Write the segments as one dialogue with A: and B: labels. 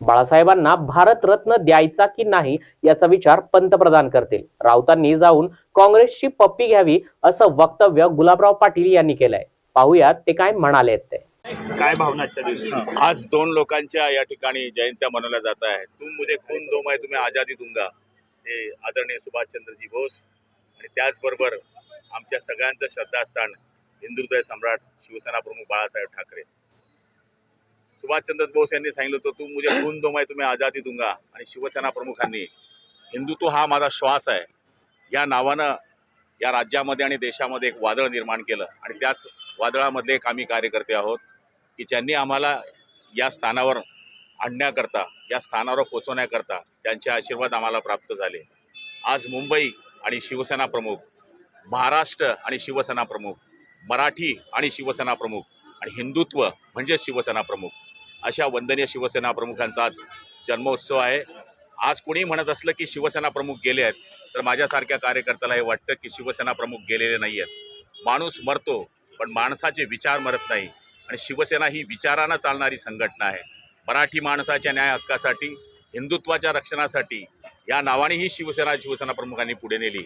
A: बाळासाहेबांना भारतरत्न द्यायचा की नाही याचा विचार पंतप्रधान करतील. राऊतांनी जाऊन काँग्रेसची पप्पी घ्यावी असं वक्तव्य गुलाबराव पाटील यांनी केलंय. पाहूयात ते काय म्हणाले ते.
B: काय भावना
C: आज दोन लोकांच्या या ठिकाणी जयंत्या मनवल्या जात आहे तुम मुझे खून दो मैं तुम्हें आजादी दूंगा. हे आदरणीय सुभाषचंद्रजी बोस आणि त्याचबरोबर आमच्या सगळ्यांचं श्रद्धास्थान हिंदुहृदय सम्राट शिवसेना प्रमुख बाळासाहेब ठाकरे. सुभाषचंद्र बोस यांनी सांगितलं होतं तू मुझे खून दो मैं तुम्ही आजादी दूंगा. आणि शिवसेना प्रमुखांनी हिंदुत्व हा माझा श्वास आहे. या नावानं या राज्यामध्ये आणि देशामध्ये एक वादळ निर्माण केलं. आणि त्याच वादळामधले एक आम्ही कार्यकर्ते आहोत की ज्यांनी आम्हाला या स्थानावर आणण्याकरता या स्थानावर पोचवण्याकरता त्यांचे आशीर्वाद आम्हाला प्राप्त झाले. आज मुंबई आणि शिवसेना प्रमुख महाराष्ट्र आणि शिवसेना प्रमुख मराठी आणि शिवसेना प्रमुख आणि हिंदुत्व म्हणजेच शिवसेना प्रमुख अशा वंदनीय शिवसेना प्रमुखांचा आज जन्मोत्सव आहे. आज कोणी म्हणत असलं की शिवसेना प्रमुख गेले आहेत तर माझ्यासारख्या कार्यकर्त्याला हे वाटतं की शिवसेना प्रमुख गेलेले नाही आहेत. माणूस मरतो पण माणसाचे विचार मरत नाही आणि शिवसेना ही विचारानं चालणारी संघटना आहे. मराठी माणसाच्या न्याय हक्कासाठी हिंदुत्वाच्या रक्षणासाठी या नावाने ही शिवसेना शिवसेना प्रमुखांनी पुढे नेली.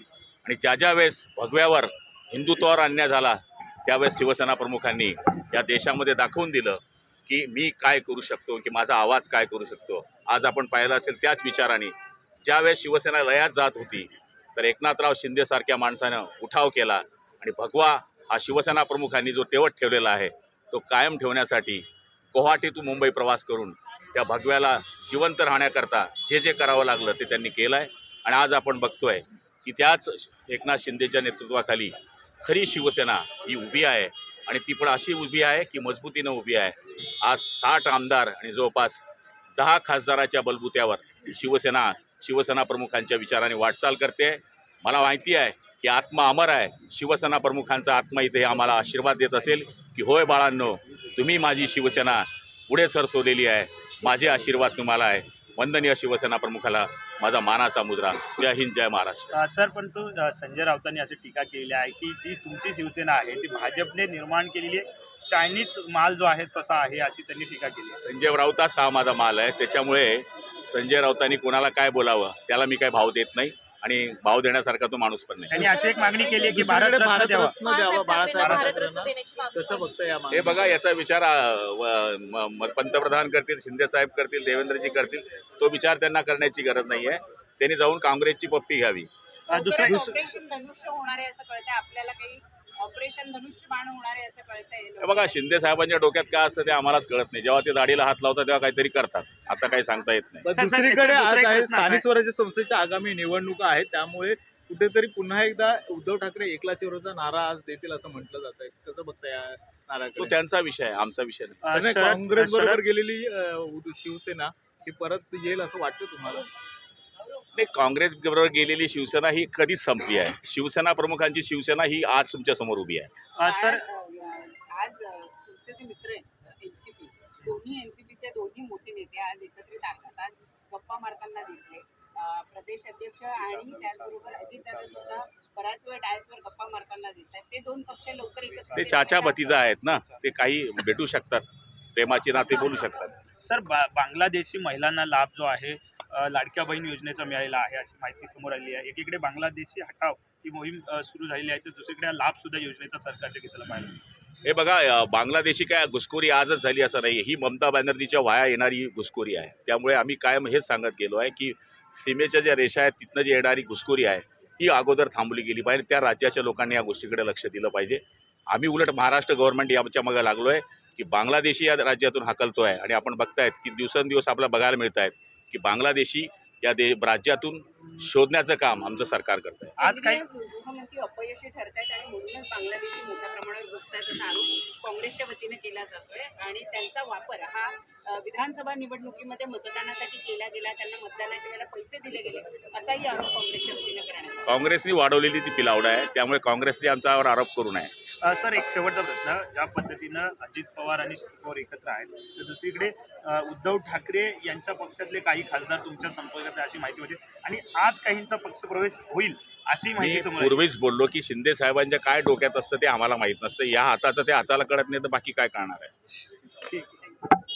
C: आणि ज्या ज्या वेळेस भगव्यावर हिंदुत्वावर अन्याय झाला त्यावेळेस शिवसेना प्रमुखांनी या देशामध्ये दाखवून दिलं की मी काय करू शकतो की माझा आवाज काय करू शकतो. आज आपण पाहिलं असेल त्याच विचाराने ज्यावेळेस शिवसेना लयात जात होती तर एकनाथराव शिंदेसारख्या माणसानं उठाव केला आणि भगवा हा शिवसेना प्रमुखांनी जो तेवट ठेवलेला आहे तो कायम ठेवण्यासाठी गुवाहाटीतून मुंबई प्रवास करून त्या भगव्याला जिवंत राहण्याकरता जे जे करावं लागलं ते त्यांनी केलं आहे आणि आज आपण बघतोय की त्याच एकनाथ शिंदेच्या नेतृत्वाखाली खरी शिवसेना ही उभी आहे. आणि ती पण अशी उभी आहे की मजबूतीनं उभी आहे. आज साठ आमदार आणि जवळपास दहा खासदाराच्या बलबुत्यावर शिवसेना शिवसेना प्रमुखांच्या विचाराने वाटचाल करते. मला माहिती आहे की आत्मा अमर आहे. शिवसेना प्रमुखांचा आत्मा इथे आम्हाला आशीर्वाद देत असेल की होय बाळांनो तुम्ही माझी शिवसेना पुढे सरसवलेली आहे. माझे आशीर्वाद तुम्हाला आहे. वंदनीय शिवसेना प्रमुखाला माझा मानाचा मुद्रा. जय हिंद जय महाराष्ट्र.
B: सर पण तो संजय राऊतांनी अशी टीका केलेली आहे की जी तुमची शिवसेना आहे ती भाजपने निर्माण केलेली चायनीज माल जो आहे तसा आहे अशी त्यांनी टीका केली आहे.
C: संजय राऊताच हा माझा माल आहे. त्याच्यामुळे संजय राऊतांनी कोणाला काय बोलावं त्याला मी काय भाव देत नाही. आणि भाव देण्यासारखा तो माणूस पण नाही
B: त्यांनी अशी एक मागणी केली आहे की
D: दुसरीकडे
B: भारतरत्न द्यावा
D: भारतरत्न द्यावा बाळासाहेब कसं या
C: हे
D: मागणीला?
C: बघा याचा विचार अं, व- म- म- पंतप्रधान करतील शिंदे साहेब करतील देवेंद्रजी करतील तो विचार त्यांना करण्याची गरज नाही आहे त्यांनी जाऊन काँग्रेसची पप्पी घ्यावी
E: ऑपरेशन धनुष्य होणार आहे असं कळतंय आपल्याला काही ऑपरेशन धनुष्य बाण होणार आहे असं कळतंय
C: हे बघा शिंदे साहेबांच्या डोक्यात काय असतं ते आम्हालाच कळत नाही. जेव्हा ते दाढीला हात लावतात तेव्हा काहीतरी करतात. आता काही सांगता येत नाही.
D: दुसरीकडे
B: दुसरा
D: आज
B: एक
D: आहे.
B: प्रश्न असा
D: स्थानिक. स्वराज्य संस्थेच्या आगामी निवडणुका आहेत. त्यामुळे कुठेतरी पुन्हा एकदा उद्धव ठाकरे एकला चिरोचा नारा आज देतील असं म्हटलं जात आहे. कसं बघता या
C: तो
D: नाराकडे
C: त्यांचा विषय आहे आमचा विषय नाही.
B: अ,
D: नाही,
B: शरद-
D: काँग्रेस बरोबर
B: शरद-
D: गेलेली अं, उद- शिवसेना ही परत येईल असं वाटतं तुम्हाला?
C: नाही काँग्रेस बरोबर गेलेली शिवसेना ही कधीच संपली आहे. शिवसेना प्रमुखांची शिवसेना ही आज तुमच्यासमोर उभी आहे.
B: सर
E: आज तुमचे जे मित्र आहेत एनसीपी दोन्ही एनसीपीचे दोन्ही मोठे नेते आज एकत्रित अर्थात आज गप्पा मारताना दिसले. प्रदेश अध्यक्ष आणि त्याचबरोबर अजितदादा सुद्धा बराच वेळ डायसवर गप्पा मारताना दिसत आहेत ते दोन पक्ष लवकर एकत्र
C: ते चाचा भतीजा आहेत ना ते काही भेटू शकतात. प्रेमाची नाते बोलू शकतात.
B: सर बा बांगलादेशी महिलांना लाभ जो आहे लाडक्या बहीण योजनेचा मिळालेला आहे अशी माहिती समोर आली आहे. एकीकडे बांगलादेशी हटाव ही मोहीम सुरू झालेली आहे तर दुसरीकडे लाभसुद्धा लाभ सुद्धा योजनेचा सरकारच्या घेतला पाहिजे
C: हे बघा बांगलादेशी काय घुसखोरी आजच झाली असं नाही ही ममता बॅनर्जीच्या वाया येणारी घुसखोरी आहे. त्यामुळे आम्ही कायम हेच सांगत गेलो आहे की सीमेच्या ज्या रेषा आहेत तिथनं जी येणारी घुसखोरी आहे ही अगोदर थांबली गेली पाहिजे. त्या राज्याच्या लोकांनी या गोष्टीकडे लक्ष दिलं पाहिजे. आम्ही उलट महाराष्ट्र गव्हर्नमेंट याच्या मागे लागलो आहे की बांगलादेशी या राज्यातून हाकलतो आहे आणि आपण बघतायत की दिवसेंदिवस आपल्याला बघायला मिळत आहेत की बांगलादेशी या दे राज्यातून शोधण्याचं काम आमचं सरकार करतं
B: आज काय-
E: गृहमंत्री अपयशी ठरत आहेत आणि म्हणूनच बांगलादेशी मोठ्या प्रमाणात घुसत आहेत असा आरोप काँग्रेसच्या वतीने केला जातोय. आणि त्यांचा वापर हा विधानसभा निवडणुकीमध्ये मतदानासाठी केला गेला त्यांना मतदानाच्या वेळेला पैसे दिले गेले असाही आरोप काँग्रेसच्या वतीने करण्यात आला.
C: काँग्रेसनी वाढवलेली ती पिलावड आहे त्यामुळे काँग्रेसने आमच्यावर आरोप करू नये.
B: सर एक शेवटचा प्रश्न. ज्या पद्धतीनं अजित पवार आणि शरद पवार एकत्र आहेत तर दुसरीकडे उद्धव ठाकरे यांच्या पक्षातले काही खासदार तुमच्या संपर्कात आहे अशी माहिती होती आणि आज काहींचा पक्षप्रवेश होईल अशी
C: मी
B: माहिती समोर.
C: पूर्वीच बोललो की शिंदे साहेबांच्या काय डोक्यात असतं ते आम्हाला माहीत नसतं. या हाताचं ते हाताला कळत नाही तर बाकी काय करणार आहे?
B: ठीक